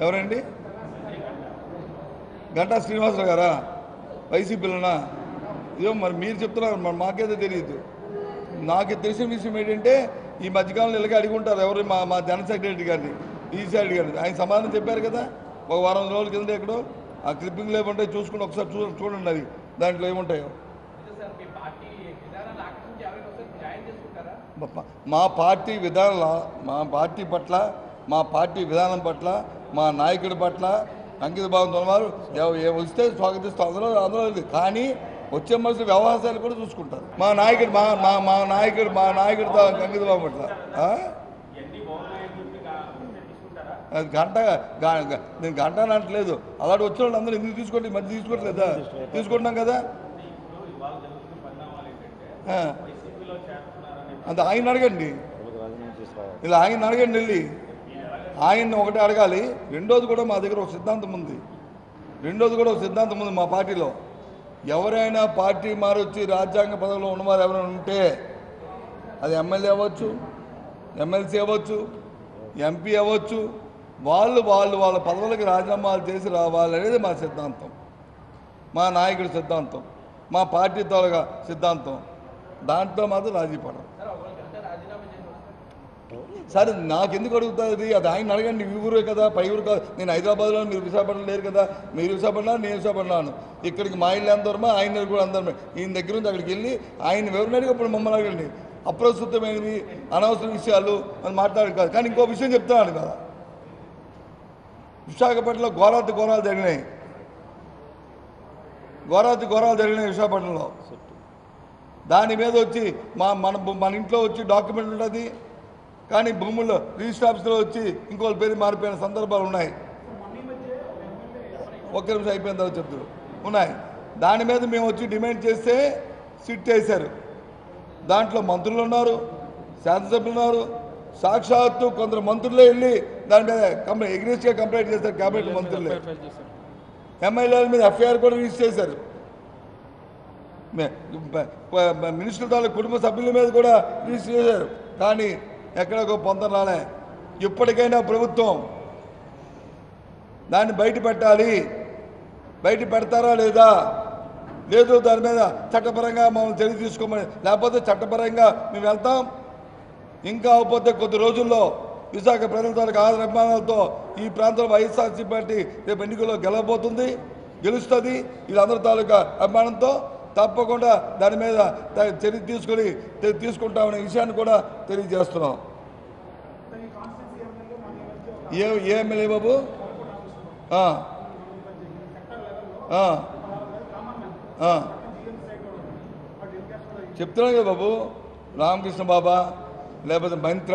ఎవరండి? గంటా శ్రీనివాసరావు గారా? వైసీపీలోనా ఇదో మరి మీరు చెప్తున్నారు మరి మాకేదో తెలియదు. నాకు తెలిసిన విషయం ఏంటంటే ఈ మధ్యకాలంలో ఇలాగే అడిగి ఉంటారు ఎవరు? మా మా జన సెక్రటరీ గారిని ఈసీ గారిని ఆయన సమాధానం చెప్పారు కదా? ఒక వారం రోజుల కింద ఎక్కడో ఆ క్లిప్పింగ్ లేకుంటే చూసుకుని ఒకసారి చూ చూడండి అది. దాంట్లో ఏముంటాయో. మా- మా పార్టీ విధానాల మా పార్టీ పట్ల మా పార్టీ విధానం పట్ల మా నాయకుడి పట్ల అంకిత భావంతో ఎవ- వస్తే స్వాగతిస్తాం అందులో అందులో లేదు కానీ వచ్చే మనుషులు వ్యవహారాలు కూడా చూసుకుంటారు. మా నాయకుడు మా మా మా నాయకుడు మా నాయకుడితో అంకిత భావం పట్ల? అది గంట నేను గంట అని అనట్లేదు. అలాంటి వచ్చిన వాళ్ళు అందరూ ఎందుకు తీసుకోండి? మధ్య తీసుకోవట్లేదా తీసుకుంటున్నాం కదా. అంత ఆయన అడగండి. ఇలా ఆయన అడగండి వెళ్ళి. ఆయన్ని ఒకటి అడగాలి రెండోది కూడా మా దగ్గర ఒక సిద్ధాంతం ఉంది. రెండోది కూడా ఒక సిద్ధాంతం ఉంది మా పార్టీలో. ఎవరైనా పార్టీ మారొచ్చి రాజ్యాంగ పదవిలో ఉన్నవారు ఎవరైనా ఉంటే అది ఎమ్మెల్యే అవ్వచ్చు ఎమ్మెల్సీ అవ్వచ్చు ఎంపీ అవ్వచ్చు వాళ్ళు వాళ్ళు వాళ్ళ పదవులకు రాజీనామాలు చేసి రావాలనేది మా సిద్ధాంతం. మా నాయకుడి సిద్ధాంతం మా పార్టీ తాలూకా సిద్ధాంతం. దాంట్లో మాత్రం రాజీ పడం సార్ ఒకవేళ గంట రాజీనామా చేసి వస్తారు సరే నాకు ఎందుకు అడుగుతుంది అది ఆయన అడగండి మీ ఊరే కదా పై ఊరు కాదు. నేను హైదరాబాద్లో మీరు విశాఖపట్నం లేరు కదా. మీరు విశాఖపట్నం నేను విశాఖపట్నాను ఇక్కడికి మా ఇల్లు ఎంత ఆయన కూడా అందరమే. ఈయన దగ్గర నుంచి అక్కడికి వెళ్ళి ఆయన వివరణ అడిగి మమ్మల్ని అడగండి. అప్రస్తుతమైనవి అనవసర విషయాలు అని మాట్లాడు కాదు. కానీ ఇంకో విషయం చెప్తున్నాను కదా. విశాఖపట్నంలో ఘోరాతి ఘోరాలు జరిగినాయి. ఘోరాతి ఘోరాలు జరిగినాయి విశాఖపట్నంలో. దాని మీద వచ్చి మా మన మన ఇంట్లో వచ్చి డాక్యుమెంట్ ఉంటుంది. కానీ భూముల్లో రిజిస్టర్ ఆఫీస్లో వచ్చి ఇంకోళ్ళ పేరు మారిపోయిన సందర్భాలు ఉన్నాయి. ఒక్క నిమిషం అయిపోయిన తర్వాత చెప్తారు ఉన్నాయి. దాని మీద మేము వచ్చి డిమాండ్ చేస్తే సిట్ వేశారు. దాంట్లో మంత్రులు ఉన్నారు శాసనసభ్యులు ఉన్నారు. సాక్షాత్తు కొందరు మంత్రులే వెళ్ళి దాని మీద కంప్లైంట్ ఎగ్రెస్ట్గా కంప్లైంట్ చేశారు కేబినెట్ మంత్రులే. ఎమ్మెల్యేల మీద ఎఫ్ఐఆర్ కూడా రిజిస్టర్ చేశారు. మినిస్టర్ తాలూకు కుటుంబ సభ్యుల మీద కూడా రిజిస్టర్ చేశారు. కానీ ఎక్కడికో పొందం రాలే. ఇప్పటికైనా ప్రభుత్వం దాన్ని బయట పెట్టాలి. బయట పెడతారా లేదా? లేదు దాని మీద చట్టపరంగా మమ్మల్ని చర్య తీసుకోమని లేకపోతే చట్టపరంగా మేము వెళ్తాం. ఇంకా అవకపోతే కొద్ది రోజుల్లో విశాఖ ప్రజల తాలూకు ఆదర అభిమానాలతో ఈ ప్రాంతంలో వైఎస్ఆర్సీ పార్టీ రేపు ఎన్నికల్లో గెలవబోతుంది గెలుస్తుంది. వీళ్ళందరి తాలూకా అభిమానంతో తప్పకుండా దాని మీద చర్య తీసుకొని తీసుకుంటామనే విషయాన్ని కూడా తెలియజేస్తున్నాం. ఏ ఏ ఎమ్మెల్యే బాబు? ఆ. చెప్తున్నాను కదా బాబు రామకృష్ణ బాబా లేకపోతే మంత్ర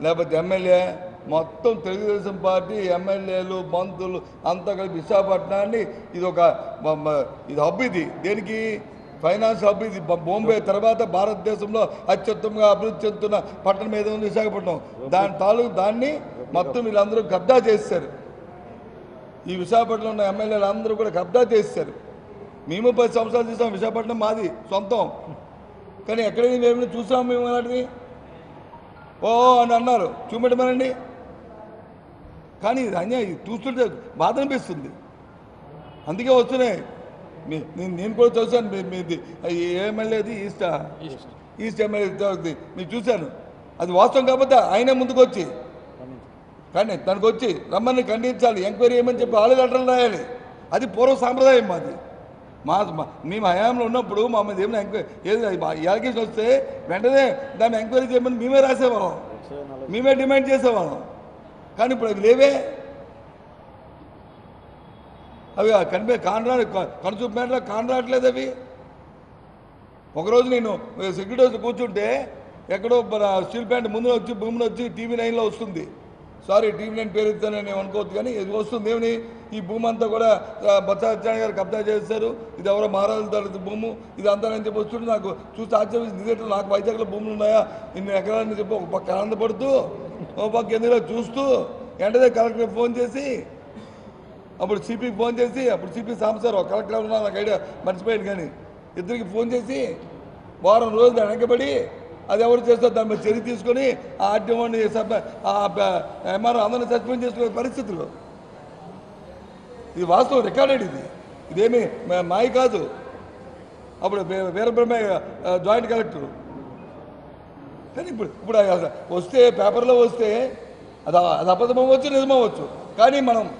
లేకపోతే ఎమ్మెల్యే మొత్తం తెలుగుదేశం పార్టీ ఎమ్మెల్యేలు మంత్రులు అంతా కలిపి విశాఖపట్నాన్ని ఇది ఒక ఇది హబ్ ఇది. దేనికి? ఫైనాన్స్ హబ్ ఇది. బొంబే తర్వాత భారతదేశంలో అత్యుత్తమంగా అభివృద్ధి చెందుతున్న పట్టణం ఏదో ఉంది విశాఖపట్నం. దాని తాలూకు దాన్ని మొత్తం వీళ్ళందరూ కబ్జా చేశారు ఈ విశాఖపట్నంలో ఉన్న ఎమ్మెల్యేలు అందరూ కూడా కబ్జా చేశారు మేము పది సంవత్సరాలు చూసాం విశాఖపట్నం మాది సొంతం. కానీ ఎక్కడైనా మేము చూసాం మేము అలాంటివి ఓ అని అన్నారు. చూపెట్టమనండి. కానీ ఇది అన్యాయం చూస్తుంటే బాధ అనిపిస్తుంది. అందుకే వస్తున్నాయి. నేను నేను కూడా చూశాను. మీది అది ఏ ఎమ్మెల్యేది ఈస్టా ఈస్ట్. ఎమ్మెల్యే మీరు చూశాను. అది వాస్తవం కాకపోతే ఆయనే ముందుకు వచ్చి కానీ తనకు వచ్చి రమ్మని ఖండించాలి ఎంక్వైరీ చేయమని చెప్పి వాళ్ళే లెటర్లు రాయాలి. అది పూర్వ సాంప్రదాయం మాది. మా మేము హయాంలో ఉన్నప్పుడు మా మీద ఏమైనా ఎంక్వైరీ ఏది ఎలకేషన్ వస్తే వెంటనే దాన్ని ఎంక్వైరీ చేయమని మేమే రాసేవాళ్ళం. మేమే డిమాండ్ చేసేవాళ్ళం. కానీ ఇప్పుడు అవి లేవే. అవి కనిపే కానరా కనుచూపు మేడలో కానరాట్లేదు అవి. ఒకరోజు నేను సెక్యూరిటీ కూర్చుంటే ఎక్కడో స్టీల్ ప్లాంట్ ముందు వచ్చి భూమిని వచ్చి టీవీ నైన్లో వస్తుంది. సారీ టీవీ నైన్ పేరు ఇస్తానని నేను అనుకోవద్దు కానీ ఇది వస్తుంది ఏమని ఈ భూమి అంతా కూడా ఆ, గారు కబ్జా చేశారు. ఇది ఎవరో మహారాజు తరగతి భూము. ఇది అంతా అని చెప్పి వస్తుంటే నాకు చూసి ఆశ్చర్యం నిజంగా నాకు వైజాగ్లో భూములు ఉన్నాయా? ఇన్ని ఎకరాలని చెప్పి ఒక పక్క ఆనందపడుతూ ఒక పక్క ఎందులో చూస్తూ వెంటనే కలెక్టర్ ఫోన్ చేసి అప్పుడు సిపికి ఫోన్ చేసి అప్పుడు సిపి సాంబశివరావు కలెక్టర్ ఉన్నా నాకు ఐడియా మర్చిపోయాడు కానీ. ఇద్దరికి ఫోన్ చేసి వారం రోజులు వెనకబడి అది ఎవరు చేస్తారు? దాని మీద చర్య తీసుకొని ఆ ఆర్టీఓని ఎంఆర్ఓ అందరిని సస్పెండ్ చేసుకునే పరిస్థితులు. ఇది వాస్తవం రికార్డెడ్ ఇది. ఇదేమి మాయ కాదు. అప్పుడు వీ- వీరబ్రహ్మయ్య జాయింట్ కలెక్టర్. కానీ ఇప్పుడు ఇప్పుడు వస్తే పేపర్లో వస్తే అది అది అబద్ధం అవ్వచ్చు నిజమవ్వచ్చు. కానీ మనం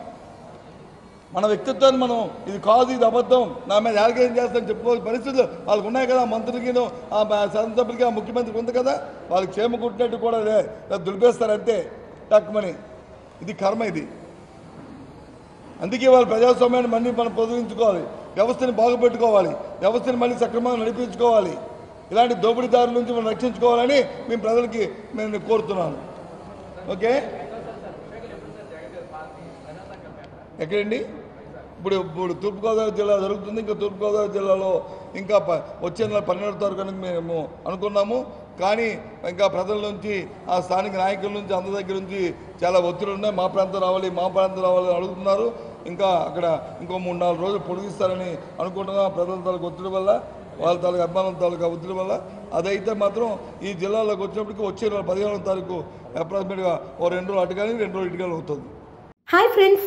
మన వ్యక్తిత్వాన్ని మనం ఇది కాదు ఇది అబద్ధం. నా మీద యాలకేం చేస్తాను చెప్పుకోవాల్సిన పరిస్థితులు వాళ్ళకు ఉన్నాయి కదా మంత్రికి ఆ శాసనసభ్యులకి ఆ ముఖ్యమంత్రికి ఉంది కదా వాళ్ళకి చేమ కూడా లే లేదా తక్కువని ఇది కర్మ ఇది. అందుకే వాళ్ళు ప్రజాస్వామ్యాన్ని మళ్ళీ మనం పొదిగించుకోవాలి వ్యవస్థని బాగుపెట్టుకోవాలి. వ్యవస్థని మళ్ళీ సక్రమంగా నడిపించుకోవాలి. ఇలాంటి దోపిడీదారుల నుంచి మనం రక్షించుకోవాలని మేము ప్రజలకి నేను కోరుతున్నాను. ఓకే? ఎక్కడండి? ఇప్పుడు ఇప్పుడు తూర్పుగోదావరి జిల్లా జరుగుతుంది ఇంకా తూర్పుగోదావరి జిల్లాలో ఇంకా ప- వచ్చే నెల పన్నెండో తారీఖు అని మేము అనుకున్నాము. కానీ ఇంకా ప్రజల నుంచి ఆ స్థానిక నాయకుల నుంచి అందరి దగ్గర నుంచి చాలా ఒత్తిడి ఉన్నాయి. మా ప్రాంతం రావాలి మా ప్రాంతం రావాలి అని అడుగుతున్నారు. ఇంకా అక్కడ ఇంకో మూడు నాలుగు రోజులు పొడిగిస్తారని అనుకుంటున్నాం ప్రజల తాలూకు ఒత్తిడి వల్ల వాళ్ళ తాలూకు అభిమానుల తాలూకు ఒత్తిడి వల్ల. అదైతే మాత్రం ఈ జిల్లాలోకి వచ్చినప్పటికీ వచ్చే నెల పదిహేనవ తారీఖు అప్రాక్సిమేట్గా ఓ రెండు రోజులు అటు కానీ రెండు రోజులు ఇటు కానీ అవుతుంది. Hi friends